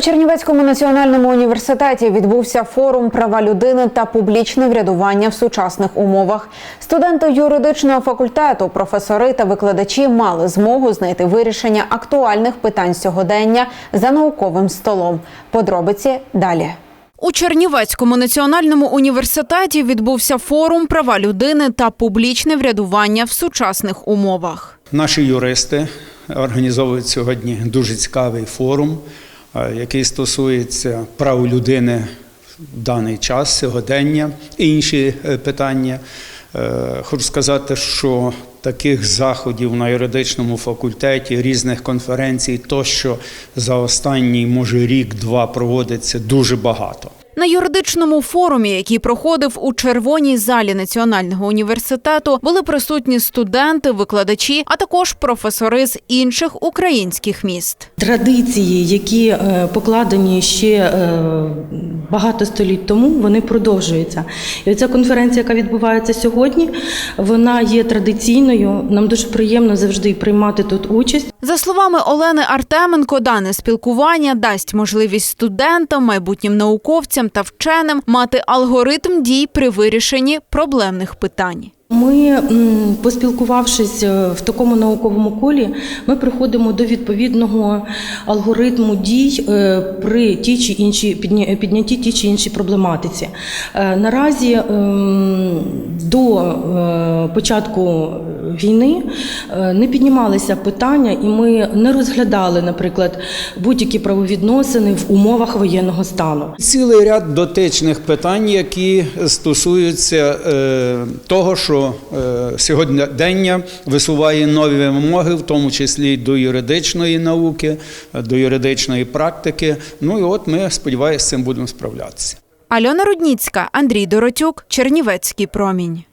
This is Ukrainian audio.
У Чернівецькому національному університеті відбувся форум права людини та публічне врядування в сучасних умовах. Студенти юридичного факультету, професори та викладачі мали змогу знайти вирішення актуальних питань сьогодення за науковим столом. Подробиці далі. У Чернівецькому національному університеті відбувся форум права людини та публічне врядування в сучасних умовах. Наші юристи організовують сьогодні дуже цікавий форум, який стосується прав людини в даний час, сьогодення і інші е, питання. Е, Хочу сказати, що таких заходів на юридичному факультеті, різних конференцій, тощо за останній, може, рік-два проводиться дуже багато. На юридичному форумі, який проходив у червоній залі Національного університету, були присутні студенти, викладачі, а також професори з інших українських міст. Традиції, які е, покладені ще е, багато століть тому, вони продовжуються. І оця конференція, яка відбувається сьогодні, вона є традиційною. Нам дуже приємно завжди приймати тут участь. За словами Олени Артеменко, дане спілкування дасть можливість студентам, майбутнім науковцям та вченим мати алгоритм дій при вирішенні проблемних питань. Ми, поспілкувавшись е, в такому науковому колі, ми приходимо до відповідного алгоритму дій е, при ті чи підня- піднятті ті чи інші проблематиці. Е, Наразі ем, до початку війни е, не піднімалися питання, і ми не розглядали, наприклад, будь-які правовідносини в умовах воєнного стану. Цілий ряд дотичних питань, які стосуються е, того, що е, сьогодення висуває нові вимоги, в тому числі до юридичної науки, до юридичної практики. Ну і от ми сподіваюся, з цим будемо справлятися. Альона Рудніцька, Андрій Доротюк, Чернівецький промінь.